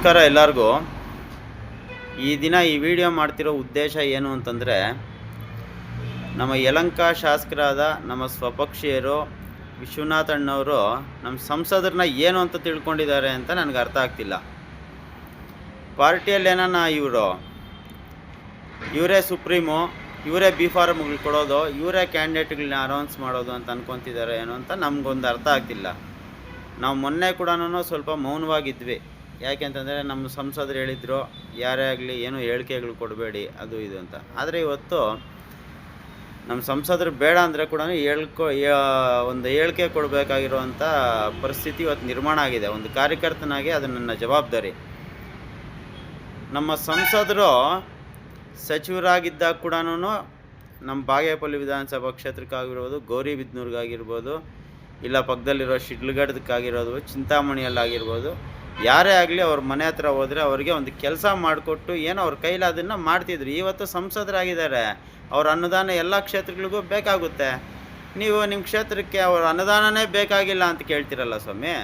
ನಮಸ್ಕಾರ ಎಲ್ಲರಿಗೂ. ಈ ದಿನ ಈ ವಿಡಿಯೋ ಮಾಡ್ತಿರೋ ಉದ್ದೇಶ ಏನು ಅಂತಂದರೆ, ನಮ್ಮ ಯಲಂಕ ಶಾಸಕರಾದ ನಮ್ಮ ಸ್ವಪಕ್ಷೀಯರು ವಿಶ್ವನಾಥ್ ಅಣ್ಣವರು ನಮ್ಮ ಸಂಸದರನ್ನ ಏನು ಅಂತ ತಿಳ್ಕೊಂಡಿದ್ದಾರೆ ಅಂತ ನನಗೆ ಅರ್ಥ ಆಗ್ತಿಲ್ಲ. ಪಾರ್ಟಿಯಲ್ಲಿ ಏನಾನ ಇವರು? ಇವರೇ ಸುಪ್ರೀಮು, ಇವರೇ ಬಿ ಫಾರ್ಮ್ಗಳು ಕೊಡೋದು, ಇವರೇ ಕ್ಯಾಂಡಿಡೇಟ್ಗಳನ್ನ ಅನೌನ್ಸ್ ಮಾಡೋದು ಅಂತ ಅನ್ಕೊತಿದ್ದಾರೆ ಏನು ಅಂತ ನಮಗೊಂದು ಅರ್ಥ ಆಗ್ತಿಲ್ಲ. ನಾವು ಮೊನ್ನೆ ಕೂಡ ಸ್ವಲ್ಪ ಮೌನವಾಗಿದ್ವಿ. ಯಾಕೆಂತಂದರೆ ನಮ್ಮ ಸಂಸದರು ಹೇಳಿದ್ರು, ಯಾರೇ ಆಗಲಿ ಏನು ಹೇಳಿಕೆಗಳು ಕೊಡಬೇಡಿ, ಅದು ಇದು ಅಂತ. ಆದರೆ ಇವತ್ತು ನಮ್ಮ ಸಂಸದರು ಬೇಡ ಅಂದರೆ ಕೂಡ ಹೇಳ್ಕೊ ಒಂದು ಹೇಳಿಕೆ ಕೊಡಬೇಕಾಗಿರುವಂಥ ಪರಿಸ್ಥಿತಿ ಇವತ್ತು ನಿರ್ಮಾಣ ಆಗಿದೆ. ಒಂದು ಕಾರ್ಯಕರ್ತನಾಗಿ ಅದು ನನ್ನ ಜವಾಬ್ದಾರಿ. ನಮ್ಮ ಸಂಸದರು ಸಚಿವರಾಗಿದ್ದಾಗ ಕೂಡ ನಮ್ಮ ಬಾಗೇಪಲ್ಲಿ ವಿಧಾನಸಭಾ ಕ್ಷೇತ್ರಕ್ಕಾಗಿರ್ಬೋದು ಗೌರಿಬಿದ್ನೂರಿಗಾಗಿರ್ಬೋದು ಇಲ್ಲ ಪಕ್ಕದಲ್ಲಿರೋ ಶಿಡ್ಲಘಟ್ಟದಕ್ಕಾಗಿರೋದು, ಚಿಂತಾಮಣಿಯಲ್ಲಾಗಿರ್ಬೋದು ಯಾರೇ ಆಗಲಿ ಅವ್ರ ಮನೆ ಹತ್ರ ಹೋದರೆ ಅವ್ರಿಗೆ ಒಂದು ಕೆಲಸ ಮಾಡಿಕೊಟ್ಟು ಏನೋ ಅವ್ರ ಕೈಲಿ ಅದನ್ನು ಮಾಡ್ತಿದ್ರು. ಇವತ್ತು ಸಂಸದರಾಗಿದ್ದಾರೆ. ಅವ್ರ ಅನುದಾನ ಎಲ್ಲ ಕ್ಷೇತ್ರಗಳಿಗೂ ಬೇಕಾಗುತ್ತೆ. ನೀವು ನಿಮ್ಮ ಕ್ಷೇತ್ರಕ್ಕೆ ಅವ್ರ ಅನುದಾನನೇ ಬೇಕಾಗಿಲ್ಲ ಅಂತ ಕೇಳ್ತಿರಲ್ಲ ಸ್ವಾಮಿ.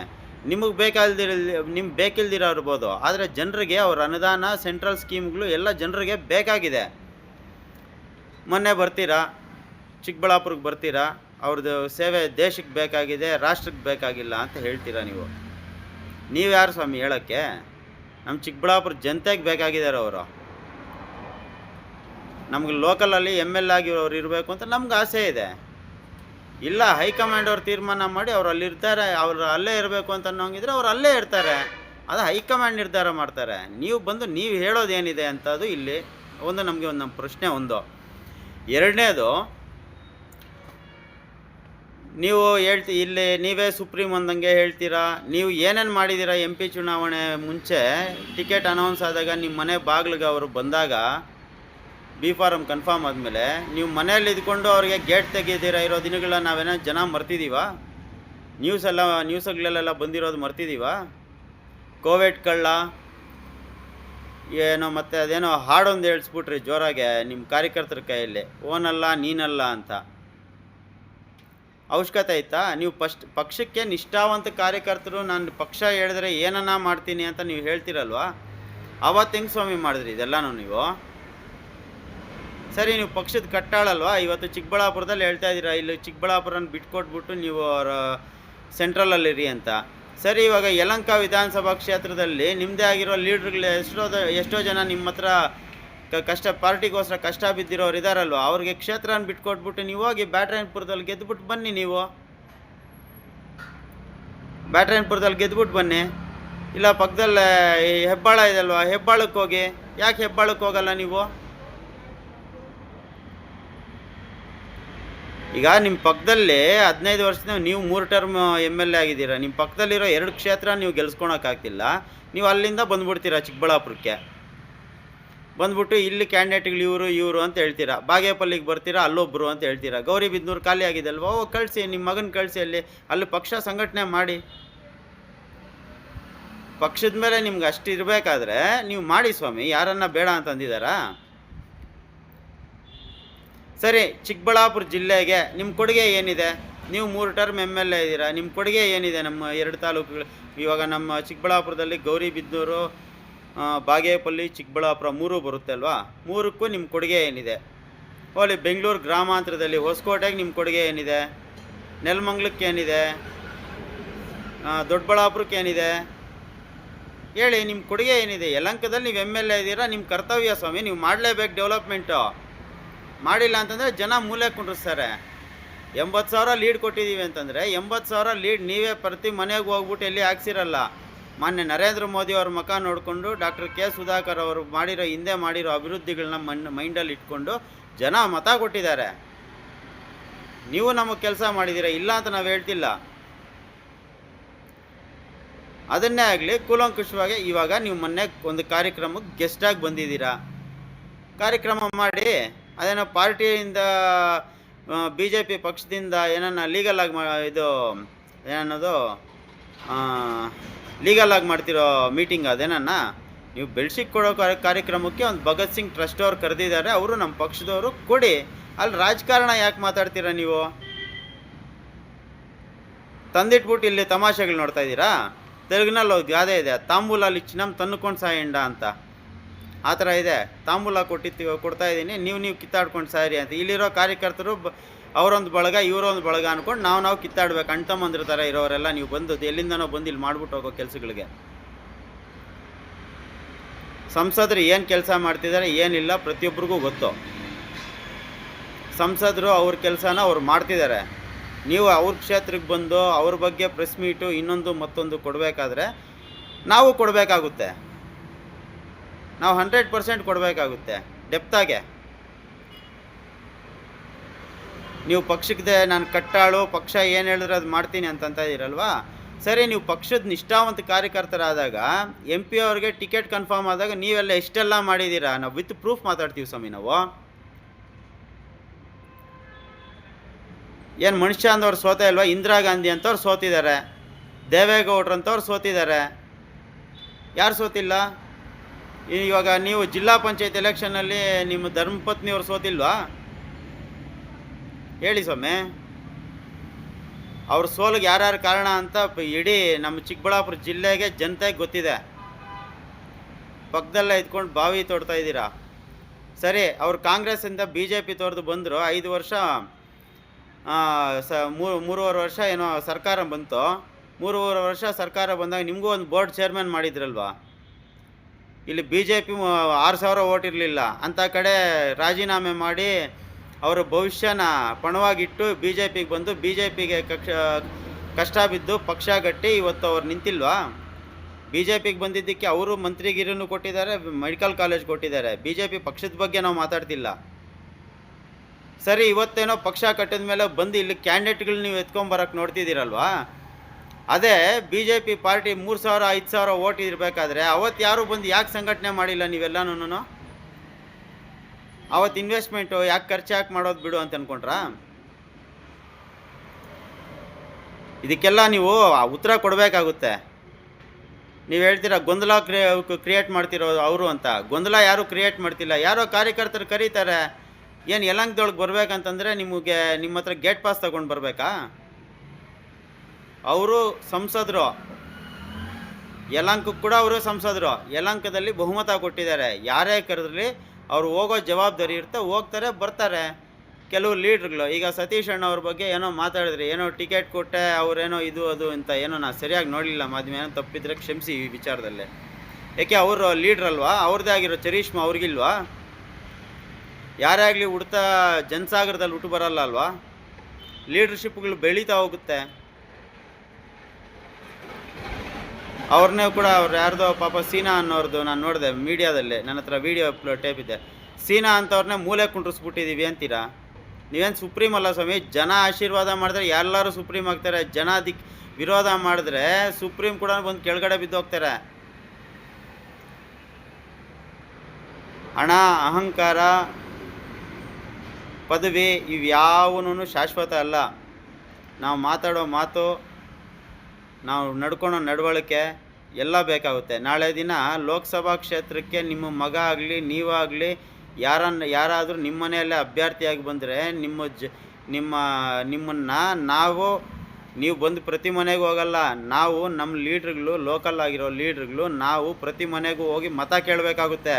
ನಿಮಗೆ ಬೇಕಾಲ್ದಿರ ನಿಮ್ಗೆ ಬೇಕಿಲ್ದಿರೋರ್ಬೋದು ಆದರೆ ಜನರಿಗೆ ಅವ್ರ ಅನುದಾನ ಸೆಂಟ್ರಲ್ ಸ್ಕೀಮ್ಗಳು ಎಲ್ಲ ಜನರಿಗೆ ಬೇಕಾಗಿದೆ. ಮೊನ್ನೆ ಬರ್ತೀರಾ? ಚಿಕ್ಕಬಳ್ಳಾಪುರಕ್ಕೆ ಬರ್ತೀರಾ? ಅವ್ರದ್ದು ಸೇವೆ ದೇಶಕ್ಕೆ ಬೇಕಾಗಿದೆ, ರಾಷ್ಟ್ರಕ್ಕೆ ಬೇಕಾಗಿಲ್ಲ ಅಂತ ಹೇಳ್ತೀರಾ ನೀವು? ನೀವು ಯಾರು ಸ್ವಾಮಿ ಹೇಳೋಕ್ಕೆ? ನಮ್ಮ ಚಿಕ್ಕಬಳ್ಳಾಪುರ ಜನತೆಗೆ ಬೇಕಾಗಿದ್ದಾರೆ ಅವರು. ನಮ್ಗೆ ಲೋಕಲಲ್ಲಿ ಎಂ ಎಲ್ ಆಗಿರೋರು ಇರಬೇಕು ಅಂತ ನಮ್ಗೆ ಆಸೆ ಇದೆ. ಇಲ್ಲ, ಹೈಕಮಾಂಡ್ ಅವ್ರು ತೀರ್ಮಾನ ಮಾಡಿ ಅವ್ರು ಅಲ್ಲಿ ಇರ್ತಾರೆ, ಅವ್ರು ಅಲ್ಲೇ ಇರಬೇಕು ಅಂತ ಅನ್ನೋಂಗಿದ್ರೆ ಅವ್ರು ಅಲ್ಲೇ ಇರ್ತಾರೆ. ಅದು ಹೈಕಮಾಂಡ್ ನಿರ್ಧಾರ ಮಾಡ್ತಾರೆ. ನೀವು ಬಂದು ನೀವು ಹೇಳೋದೇನಿದೆ ಅಂತದು ಇಲ್ಲಿ ಒಂದು ನಮಗೆ ಒಂದು ನಮ್ಮ ಪ್ರಶ್ನೆ ಒಂದು. ಎರಡನೇದು ನೀವು ಹೇಳ್ತಿ, ಇಲ್ಲಿ ನೀವೇ ಸುಪ್ರೀಂ ಅಂದಂಗೆ ಹೇಳ್ತೀರಾ? ನೀವು ಏನೇನು ಮಾಡಿದ್ದೀರಾ ಎಂ ಪಿ ಚುನಾವಣೆ ಮುಂಚೆ? ಟಿಕೆಟ್ ಅನೌನ್ಸ್ ಆದಾಗ ನಿಮ್ಮ ಮನೆ ಬಾಗಿಲಿಗೆ ಅವರು ಬಂದಾಗ, ಬಿ ಫಾರಮ್ ಕನ್ಫರ್ಮ್ ಆದಮೇಲೆ, ನೀವು ಮನೆಯಲ್ಲಿ ಇದ್ಕೊಂಡು ಅವ್ರಿಗೆ ಗೇಟ್ ತೆಗೆದಿರ ಇರೋ ದಿನಗಳ ನಾವೇನೋ ಜನ ಮರ್ತಿದ್ದೀವಾ ನ್ಯೂಸೆಲ್ಲ ನ್ಯೂಸ್ಗಳಲ್ಲೆಲ್ಲ ಬಂದಿರೋದು ಮರ್ತಿದ್ದೀವಾ ಕೋವಿಡ್ ಕಳ್ಳ, ಏನೋ ಮತ್ತು ಅದೇನೋ ಹಾಡೊಂದು ಹೇಳಿಸ್ಬಿಟ್ರಿ ಜೋರಾಗೆ ನಿಮ್ಮ ಕಾರ್ಯಕರ್ತರ ಕೈಯಲ್ಲಿ. ಓನಲ್ಲ, ನೀನಲ್ಲ ಅಂತ. ಅವಶ್ಯಕತೆ ಐತಾ ನೀವು ಪಸ್ಟ್ ಪಕ್ಷಕ್ಕೆ ನಿಷ್ಠಾವಂತ ಕಾರ್ಯಕರ್ತರು ನಾನು ಪಕ್ಷ ಹೇಳಿದ್ರೆ ಏನನ್ನ ಮಾಡ್ತೀನಿ ಅಂತ ನೀವು ಹೇಳ್ತಿರಲ್ವಾ? ಅವತ್ತು ಹೆಂಗೆ ಸ್ವಾಮಿ ಮಾಡಿದ್ರಿ ಇದೆಲ್ಲನೂ ನೀವು? ಸರಿ, ನೀವು ಪಕ್ಷದ ಕಟ್ಟಾಳಲ್ವಾ? ಇವತ್ತು ಚಿಕ್ಕಬಳ್ಳಾಪುರದಲ್ಲಿ ಹೇಳ್ತಾ ಇದ್ದೀರಾ, ಇಲ್ಲಿ ಚಿಕ್ಕಬಳ್ಳಾಪುರನ ಬಿಟ್ಕೊಟ್ಬಿಟ್ಟು ನೀವು ಅವರ ಸೆಂಟ್ರಲಲ್ಲಿರಿ ಅಂತ. ಸರಿ, ಇವಾಗ ಯಲಂಕ ವಿಧಾನಸಭಾ ಕ್ಷೇತ್ರದಲ್ಲಿ ನಿಮ್ಮದೇ ಆಗಿರೋ ಲೀಡ್ರ್ಗಳು ಎಷ್ಟೋ ಎಷ್ಟೋ ಜನ ನಿಮ್ಮ ಹತ್ರ ಕಷ್ಟ, ಪಾರ್ಟಿಗೋಸ್ಕರ ಕಷ್ಟ ಬಿದ್ದಿರೋರು ಇದಾರಲ್ವ? ಅವ್ರಿಗೆ ಕ್ಷೇತ್ರನ ಬಿಟ್ಕೊಟ್ಬಿಟ್ಟು ನೀವು ಹೋಗಿ ಬ್ಯಾಟ್ರಾಯನ್ಪುರದಲ್ಲಿ ಗೆದ್ದುಬಿಟ್ಟು ಬನ್ನಿ ನೀವು. ಬ್ಯಾಟ್ರಾಯನ್ಪುರದಲ್ಲಿ ಗೆದ್ದುಬಿಟ್ಟು ಬನ್ನಿ. ಇಲ್ಲ ಪಕ್ಕದಲ್ಲೇ ಈ ಹೆಬ್ಬಾಳ ಇದಲ್ವ ಹೆಬ್ಬಾಳಕ್ಕೆ ಹೋಗಿ. ಯಾಕೆ ಹೆಬ್ಬಾಳಕ್ಕೆ ಹೋಗಲ್ಲ ನೀವು? ಈಗ ನಿಮ್ಮ ಪಕ್ಕದಲ್ಲಿ ಹದಿನೈದು ವರ್ಷದ ನೀವು ಮೂರು ಟರ್ಮ್ ಎಂ ಎಲ್ ಎ ಆಗಿದ್ದೀರಾ. ನಿಮ್ಮ ಪಕ್ಕದಲ್ಲಿರೋ ಎರಡು ಕ್ಷೇತ್ರ ನೀವು ಗೆಲ್ಸ್ಕೊಳಕ್ಕಾಗ್ತಿಲ್ಲ. ನೀವು ಅಲ್ಲಿಂದ ಬಂದುಬಿಡ್ತೀರಾ ಚಿಕ್ಕಬಳ್ಳಾಪುರಕ್ಕೆ. ಬಂದ್ಬಿಟ್ಟು ಇಲ್ಲಿ ಕ್ಯಾಂಡಿಡೇಟ್ಗಳು ಇವರು ಇವರು ಅಂತ ಹೇಳ್ತೀರಾ? ಬಾಗೇಪಲ್ಲಿಗೆ ಬರ್ತೀರಾ? ಅಲ್ಲೊಬ್ಬರು ಅಂತ ಹೇಳ್ತೀರಾ? ಗೌರಿಬಿದ್ನೂರು ಖಾಲಿ ಆಗಿದೆ ಅಲ್ವಾ ಓ ಕಳಿಸಿ ನಿಮ್ಮ ಮಗನ ಕಳಿಸಿ ಅಲ್ಲಿ. ಅಲ್ಲಿ ಪಕ್ಷ ಸಂಘಟನೆ ಮಾಡಿ. ಪಕ್ಷದ ಮೇಲೆ ನಿಮ್ಗೆ ಅಷ್ಟು ಇರಬೇಕಾದ್ರೆ ನೀವು ಮಾಡಿ ಸ್ವಾಮಿ. ಯಾರನ್ನ ಬೇಡ ಅಂತ ಅಂದಿದ್ದಾರಾ ಸರಿ ಚಿಕ್ಕಬಳ್ಳಾಪುರ ಜಿಲ್ಲೆಗೆ ನಿಮ್ಮ ಕೊಡುಗೆ ಏನಿದೆ? ನೀವು ಮೂರು ಟರ್ಮ್ ಎಂ ಎಲ್ ಎ ಇದ್ದೀರಾ ನಿಮ್ಮ ಕೊಡುಗೆ ಏನಿದೆ ನಮ್ಮ ಎರಡು ತಾಲೂಕುಗಳು? ಇವಾಗ ನಮ್ಮ ಚಿಕ್ಕಬಳ್ಳಾಪುರದಲ್ಲಿ ಗೌರಿಬಿದನೂರು ಆ, ಬಾಗೇಪಲ್ಲಿ, ಚಿಕ್ಕಬಳ್ಳಾಪುರ ಮೂರು ಬರುತ್ತೆ ಅಲ್ವಾ? ಮೂರಕ್ಕೂ ನಿಮ್ಮ ಕೊಡುಗೆ ಏನಿದೆ? ಹೋಲಿ, ಬೆಂಗಳೂರು ಗ್ರಾಮಾಂತರದಲ್ಲಿ ಹೊಸಕೋಟೆಗೆ ನಿಮ್ಮ ಕೊಡುಗೆ ಏನಿದೆ? ನೆಲಮಂಗ್ಲಕ್ಕೆ ಏನಿದೆ? ದೊಡ್ಡಬಳ್ಳಾಪುರಕ್ಕೆ ಏನಿದೆ? ಹೇಳಿ ನಿಮ್ಮ ಕೊಡುಗೆ ಏನಿದೆ? ಯಲಂಕದಲ್ಲಿ ನೀವು ಎಂ ಎಲ್ ಎ ಇದ್ದೀರಾ ನಿಮ್ಮ ಕರ್ತವ್ಯ ಸ್ವಾಮಿ, ನೀವು ಮಾಡಲೇಬೇಕು ಡೆವಲಪ್ಮೆಂಟು. ಮಾಡಿಲ್ಲ ಅಂತಂದರೆ ಜನ ಮೂಲೆ ಕುಂಡ್ರಿಸ್ತಾರೆ. ಎಂಬತ್ತು ಸಾವಿರ ಲೀಡ್ ಕೊಟ್ಟಿದ್ದೀವಿ ಅಂತಂದರೆ ಎಂಬತ್ತು ಸಾವಿರ ಲೀಡ್ ನೀವೇ ಪ್ರತಿ ಮನೆಗೆ ಹೋಗ್ಬಿಟ್ಟು ಎಲ್ಲಿ ಹಾಕ್ಸಿರಲ್ಲ. ಮಾನ್ಯ ನರೇಂದ್ರ ಮೋದಿ ಅವ್ರ ಮುಖ ನೋಡಿಕೊಂಡು ಡಾಕ್ಟರ್ ಕೆ ಸುಧಾಕರ್ ಅವರು ಮಾಡಿರೋ ಹಿಂದೆ ಮಾಡಿರೋ ಅಭಿವೃದ್ಧಿಗಳನ್ನ ಮನ್ ಮೈಂಡಲ್ಲಿ ಇಟ್ಕೊಂಡು ಜನ ಮತ ಕೊಟ್ಟಿದ್ದಾರೆ. ನೀವು ನಮಗೆ ಕೆಲಸ ಮಾಡಿದ್ದೀರಾ ಇಲ್ಲ ಅಂತ ನಾವು ಹೇಳ್ತಿಲ್ಲ. ಅದನ್ನೇ ಆಗಲಿ, ಕೂಲಂಕುಷವಾಗಿ ಇವಾಗ ನೀವು ಮೊನ್ನೆ ಒಂದು ಕಾರ್ಯಕ್ರಮಕ್ಕೆ ಗೆಸ್ಟಾಗಿ ಬಂದಿದ್ದೀರಾ. ಕಾರ್ಯಕ್ರಮ ಮಾಡಿ, ಅದೇನೋ ಪಾರ್ಟಿಯಿಂದ ಬಿ ಜೆ ಪಿ ಪಕ್ಷದಿಂದ ಏನನ್ನ ಲೀಗಲ್ ಆಗಿ ಇದು, ಏನನ್ನೋದು ಲೀಗಲ್ ಆಗಿ ಮಾಡ್ತಿರೋ ಮೀಟಿಂಗ್ ಅದೇನನ್ನ ನೀವು ಬೆಳ್ಸಿಗೆ ಕೊಡೋ ಕಾರ್ಯ- ಕಾರ್ಯಕ್ರಮಕ್ಕೆ ಒಂದು ಭಗತ್ ಸಿಂಗ್ ಟ್ರಸ್ಟ್ ಅವ್ರು ಕರೆದಿದ್ದಾರೆ ಅವರು ನಮ್ಮ ಪಕ್ಷದವರು ಕೊಡಿ. ಅಲ್ಲಿ ರಾಜಕಾರಣ ಯಾಕೆ ಮಾತಾಡ್ತೀರಾ ನೀವು? ತಂದಿಟ್ಬಿಟ್ಟು ಇಲ್ಲಿ ತಮಾಷೆಗಳು ನೋಡ್ತಾ ಇದ್ದೀರಾ? ತೆಲುಗಿನಲ್ಲಿ ಒಂದು ಗಾದೆ ಇದೆ, ತಾಂಬೂಲ ಅಲ್ಲಿ ಚಿನ್ನಮ್ ತನ್ನುಕೊಂಡು ಸಾಯಂಡ ಅಂತ. ಆ ಥರ ಇದೆ. ತಾಂಬೂಲ ಕೊಟ್ಟಿತ್ತು, ಕೊಡ್ತಾ ಇದ್ದೀನಿ, ನೀವು ನೀವು ಕಿತ್ತಾಡ್ಕೊಂಡು ಸಾಯಿರಿ ಅಂತ. ಇಲ್ಲಿರೋ ಕಾರ್ಯಕರ್ತರು ಅವರೊಂದು ಬಳಗ, ಇವರೊಂದು ಬಳಗ ಅಂದ್ಕೊಂಡು ನಾವು ನಾವು ಕಿತ್ತಾಡ್ಬೇಕು. ಅಣ್ತಮ್ಮಂದ್ರ ಥರ ಇರೋರೆಲ್ಲ ನೀವು ಬಂದು ಎಲ್ಲಿಂದನೋ ಬಂದು ಇಲ್ಲಿ ಮಾಡ್ಬಿಟ್ಟು ಹೋಗೋ ಕೆಲಸಗಳಿಗೆ. ಸಂಸದರು ಏನು ಕೆಲಸ ಮಾಡ್ತಿದ್ದಾರೆ ಏನಿಲ್ಲ ಪ್ರತಿಯೊಬ್ಬರಿಗೂ ಗೊತ್ತು. ಸಂಸದರು ಅವ್ರ ಕೆಲಸನ ಅವ್ರು ಮಾಡ್ತಿದ್ದಾರೆ ನೀವು ಅವ್ರ ಕ್ಷೇತ್ರಕ್ಕೆ ಬಂದು ಅವ್ರ ಬಗ್ಗೆ ಪ್ರೆಸ್ ಮೀಟು ಇನ್ನೊಂದು ಮತ್ತೊಂದು ಕೊಡಬೇಕಾದ್ರೆ ನಾವು ಕೊಡಬೇಕಾಗುತ್ತೆ. ನಾವು ಹಂಡ್ರೆಡ್ ಪರ್ಸೆಂಟ್ ಕೊಡಬೇಕಾಗುತ್ತೆ. ಡೆಪ್ತಾಗೆ ನೀವು ಪಕ್ಷಕ್ಕೆ ನಾನು ಕಟ್ಟಾಳು, ಪಕ್ಷ ಏನು ಹೇಳಿದ್ರೆ ಅದು ಮಾಡ್ತೀನಿ ಅಂತಂತ ಇರಲ್ವಾ? ಸರಿ, ನೀವು ಪಕ್ಷದ ನಿಷ್ಠಾವಂತ ಕಾರ್ಯಕರ್ತರಾದಾಗ ಎಂ ಪಿ ಅವ್ರಿಗೆ ಟಿಕೆಟ್ ಕನ್ಫರ್ಮ್ ಆದಾಗ ನೀವೆಲ್ಲ ಎಷ್ಟೆಲ್ಲ ಮಾಡಿದ್ದೀರಾ ನಾವು ವಿತ್ ಪ್ರೂಫ್ ಮಾತಾಡ್ತೀವಿ ಸ್ವಾಮಿ ನಾವು. ಏನು ಮನುಷ್ಯ ಅಂದವ್ರು ಸೋತ ಇಲ್ವಾ? ಇಂದಿರಾ ಗಾಂಧಿ ಅಂತವ್ರು ಸೋತಿದ್ದಾರೆ. ದೇವೇಗೌಡ್ರು ಅಂತವ್ರು ಸೋತಿದ್ದಾರೆ. ಯಾರು ಸೋತಿಲ್ಲ? ಇವಾಗ ನೀವು ಜಿಲ್ಲಾ ಪಂಚಾಯತ್ ಎಲೆಕ್ಷನಲ್ಲಿ ನಿಮ್ಮ ಧರ್ಮಪತ್ನಿಯವ್ರು ಸೋತಿಲ್ವಾ? ಹೇಳಿ ಸ್ವಾಮಿ. ಅವ್ರ ಸೋಲಿಗೆ ಯಾರ್ಯಾರು ಕಾರಣ ಅಂತ ಇಡೀ ನಮ್ಮ ಚಿಕ್ಕಬಳ್ಳಾಪುರ ಜಿಲ್ಲೆಗೆ ಜನತೆಗೆ ಗೊತ್ತಿದೆ. ಪಕ್ಕದಲ್ಲೇ ಇದ್ಕೊಂಡು ಬಾವಿ ತೋಡ್ತಾ ಇದ್ದೀರಾ? ಸರಿ, ಅವ್ರು ಕಾಂಗ್ರೆಸ್ಸಿಂದ ಬಿ ಜೆ ಪಿ ತೋರ್ದು ಬಂದರು. ಐದು ವರ್ಷ ಸ ಮೂರು ಮೂರುವರೆ ವರ್ಷ ಏನೋ ಸರ್ಕಾರ ಬಂತು. ಮೂರುವರೆ ವರ್ಷ ಸರ್ಕಾರ ಬಂದಾಗ ನಿಮಗೂ ಒಂದು ಬೋರ್ಡ್ ಚೇರ್ಮನ್ ಮಾಡಿದ್ರಲ್ವಾ? ಇಲ್ಲಿ ಬಿ ಜೆ ಪಿ ಆರು ಸಾವಿರ ಓಟ್ ಇರಲಿಲ್ಲ. ಅಂಥ ಕಡೆ ರಾಜೀನಾಮೆ ಮಾಡಿ ಅವರ ಭವಿಷ್ಯನ ಪಣವಾಗಿಟ್ಟು ಬಿ ಜೆ ಪಿಗೆ ಬಂದು ಬಿ ಜೆ ಪಿಗೆ ಕಕ್ಷ, ಕಷ್ಟ ಬಿದ್ದು ಪಕ್ಷ ಗಟ್ಟಿ ಇವತ್ತು ಅವ್ರು ನಿಂತಿಲ್ವಾ? ಬಿ ಜೆ ಪಿಗೆ ಬಂದಿದ್ದಕ್ಕೆ ಅವರು ಮಂತ್ರಿಗಿರಿನೂ ಕೊಟ್ಟಿದ್ದಾರೆ, ಮೆಡಿಕಲ್ ಕಾಲೇಜ್ ಕೊಟ್ಟಿದ್ದಾರೆ. ಬಿ ಜೆ ಪಿ ಪಕ್ಷದ ಬಗ್ಗೆ ನಾವು ಮಾತಾಡ್ತಿಲ್ಲ. ಸರಿ, ಇವತ್ತೇನೋ ಪಕ್ಷ ಕಟ್ಟಿದ ಮೇಲೆ ಬಂದು ಇಲ್ಲಿ ಕ್ಯಾಂಡಿಡೇಟ್ಗಳು ನೀವು ಎತ್ಕೊಂಬರಕ್ಕೆ ನೋಡ್ತಿದ್ದೀರಲ್ವಾ? ಅದೇ ಬಿ ಜೆ ಪಿ ಪಾರ್ಟಿ ಮೂರು ಸಾವಿರ, ಐದು ಸಾವಿರ ಓಟ್ ಇರಬೇಕಾದ್ರೆ ಅವತ್ತು ಯಾರು ಬಂದು ಯಾಕೆ ಸಂಘಟನೆ ಮಾಡಿಲ್ಲ ನೀವೆಲ್ಲನೂ ಅವತ್ತು ಇನ್ವೆಸ್ಟ್ಮೆಂಟು ಯಾಕೆ ಖರ್ಚು ಯಾಕೆ ಮಾಡೋದು ಬಿಡು ಅಂತ ಅನ್ಕೊಂಡ್ರಾ? ಇದಕ್ಕೆಲ್ಲ ನೀವು ಉತ್ತರ ಕೊಡಬೇಕಾಗುತ್ತೆ. ನೀವು ಹೇಳ್ತೀರಾ ಗೊಂದಲ ಕ್ರಿಯೇ ಕ್ರಿಯೇಟ್ ಮಾಡ್ತಿರೋ ಅವರು ಅಂತ. ಗೊಂದಲ ಯಾರೂ ಕ್ರಿಯೇಟ್ ಮಾಡ್ತಿಲ್ಲ. ಯಾರೋ ಕಾರ್ಯಕರ್ತರು ಕರೀತಾರೆ. ಏನು ಯಲಂಕದೊಳಗೆ ಬರಬೇಕಂತಂದರೆ ನಿಮಗೆ ನಿಮ್ಮ ಹತ್ರ ಗೇಟ್ ಪಾಸ್ ತೊಗೊಂಡು ಬರಬೇಕಾ? ಅವರು ಸಂಸದರು. ಯಲಂಕಕ್ಕೆ ಕೂಡ ಅವರು ಸಂಸದರು. ಯಲಂಕದಲ್ಲಿ ಬಹುಮತ ಕೊಟ್ಟಿದ್ದಾರೆ. ಯಾರೇ ಕರೆದ್ರಲ್ಲಿ ಅವ್ರು ಹೋಗೋ ಜವಾಬ್ದಾರಿ ಇರುತ್ತೆ ಹೋಗ್ತಾರೆ, ಬರ್ತಾರೆ. ಕೆಲವು ಲೀಡ್ರ್ಗಳು, ಈಗ ಸತೀಶ್ ಅಣ್ಣ ಅವ್ರ ಬಗ್ಗೆ ಏನೋ ಮಾತಾಡಿದ್ರಿ, ಏನೋ ಟಿಕೆಟ್ ಕೊಟ್ಟೆ, ಅವರೇನೋ ಇದು, ಅದು ಅಂತ ಏನೋ ನಾನು ಸರಿಯಾಗಿ ನೋಡಲಿಲ್ಲ, ಮಾಧ್ಯಮ ಏನೋ ತಪ್ಪಿದ್ರೆ ಕ್ಷಮಿಸಿ ಈ ವಿಚಾರದಲ್ಲಿ. ಏಕೆ ಅವರು ಲೀಡ್ರ್ ಅಲ್ವಾ ಅವ್ರದ್ದೇ ಆಗಿರೋ ಚರೀಶ್ಮಾ ಅವ್ರಿಗಿಲ್ವಾ? ಯಾರೇ ಆಗಲಿ ಹುಡ್ತಾ ಜನಸಾಗರದಲ್ಲಿ ಹುಟ್ಟು ಬರಲ್ಲ ಅಲ್ವಾ? ಲೀಡರ್ಶಿಪ್ಗಳು ಬೆಳೀತಾ ಹೋಗುತ್ತೆ. ಅವ್ರನ್ನೇ ಕೂಡ ಅವ್ರು ಯಾರ್ದೋ ಪಾಪ ಸೀನಾ ಅನ್ನೋರ್ದು ನಾನು ನೋಡಿದೆ ಮೀಡಿಯಾದಲ್ಲಿ ನನ್ನ ಹತ್ರ ವೀಡಿಯೋ ಟೇಪ್ ಇದೆ. ಸೀನಾ ಅಂತವ್ರನ್ನೇ ಮೂಲೆ ಕುಂಡ್ರಿಸ್ಬಿಟ್ಟಿದ್ದೀವಿ ಅಂತೀರಾ? ನೀವೇನು ಸುಪ್ರೀಂ ಅಲ್ಲ ಸ್ವಾಮಿ? ಜನ ಆಶೀರ್ವಾದ ಮಾಡಿದ್ರೆ ಎಲ್ಲರೂ ಸುಪ್ರೀಂ ಆಗ್ತಾರೆ. ಜನ ದಿಕ್ ವಿರೋಧ ಮಾಡಿದ್ರೆ ಸುಪ್ರೀಂ ಕೂಡ ಬಂದು ಕೆಳಗಡೆ ಬಿದ್ದು ಹೋಗ್ತಾರೆ. ಹಣ, ಅಹಂಕಾರ, ಪದವಿ ಇವ್ಯಾವನೂ ಶಾಶ್ವತ ಅಲ್ಲ. ನಾವು ಮಾತಾಡೋ ಮಾತು ನಾವು ನಡ್ಕೊಳೋ ನಡವಳಿಕೆ ಎಲ್ಲ ಬೇಕಾಗುತ್ತೆ. ನಾಳೆ ದಿನ ಲೋಕಸಭಾ ಕ್ಷೇತ್ರಕ್ಕೆ ನಿಮ್ಮ ಮಗ ಆಗಲಿ ನೀವಾಗಲಿ ಯಾರನ್ನ ಯಾರಾದರೂ ನಿಮ್ಮ ಮನೆಯಲ್ಲೇ ಅಭ್ಯರ್ಥಿಯಾಗಿ ಬಂದರೆ ನಿಮ್ಮ ಜ, ನಿಮ್ಮ, ನಿಮ್ಮನ್ನು ನಾವು, ನೀವು ಬಂದು ಪ್ರತಿ ಮನೆಗೂ ಹೋಗಲ್ಲ, ನಾವು ನಮ್ಮ ಲೀಡ್ರ್ಗಳು ಲೋಕಲ್ ಆಗಿರೋ ಲೀಡ್ರ್ಗಳು ನಾವು ಪ್ರತಿ ಮನೆಗೂ ಹೋಗಿ ಮತ ಕೇಳಬೇಕಾಗುತ್ತೆ.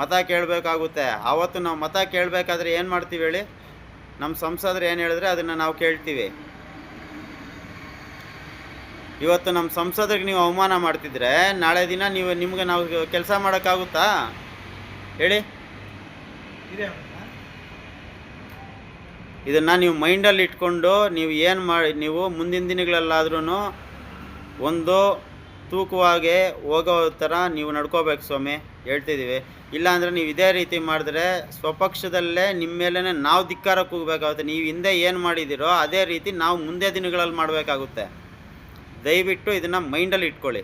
ಮತ ಕೇಳಬೇಕಾಗುತ್ತೆ. ಆವತ್ತು ನಾವು ಮತ ಕೇಳಬೇಕಾದ್ರೆ ಏನು ಮಾಡ್ತೀವಿ ಹೇಳಿ? ನಮ್ಮ ಸಂಸದರು ಏನು ಹೇಳಿದ್ರೆ ಅದನ್ನು ನಾವು ಕೇಳ್ತೀವಿ. ಇವತ್ತು ನಮ್ಮ ಸಂಸದರಿಗೆ ನೀವು ಅವಮಾನ ಮಾಡ್ತಿದ್ರೆ ನಾಳೆ ದಿನ ನೀವು ನಿಮಗೆ ನಾವು ಕೆಲಸ ಮಾಡೋಕ್ಕಾಗುತ್ತಾ? ಹೇಳಿ. ಇದೆ ಇದನ್ನು ನೀವು ಮೈಂಡಲ್ಲಿ ಇಟ್ಕೊಂಡು ನೀವು ಏನು ಮಾಡಿ ನೀವು ಮುಂದಿನ ದಿನಗಳಲ್ಲಾದ್ರೂ ಒಂದು ತೂಕವಾಗಿ ಹೋಗೋ ಥರ ನೀವು ನಡ್ಕೋಬೇಕು ಸ್ವಾಮಿ ಹೇಳ್ತಿದ್ದೀವಿ. ಇಲ್ಲಾಂದರೆ ನೀವು ಇದೇ ರೀತಿ ಮಾಡಿದ್ರೆ ಸ್ವಪಕ್ಷದಲ್ಲೇ ನಿಮ್ಮ ಮೇಲೇ ನಾವು ಧಿಕ್ಕಾರಕ್ಕೆ ಹೋಗ್ಬೇಕಾಗುತ್ತೆ ನೀವು ಹಿಂದೆ ಏನು ಮಾಡಿದ್ದೀರೋ ಅದೇ ರೀತಿ ನಾವು ಮುಂದೆ ದಿನಗಳಲ್ಲಿ ಮಾಡಬೇಕಾಗುತ್ತೆ. ದಯವಿಟ್ಟು ಇದನ್ನು ಮೈಂಡಲ್ಲಿ ಇಟ್ಕೊಳ್ಳಿ.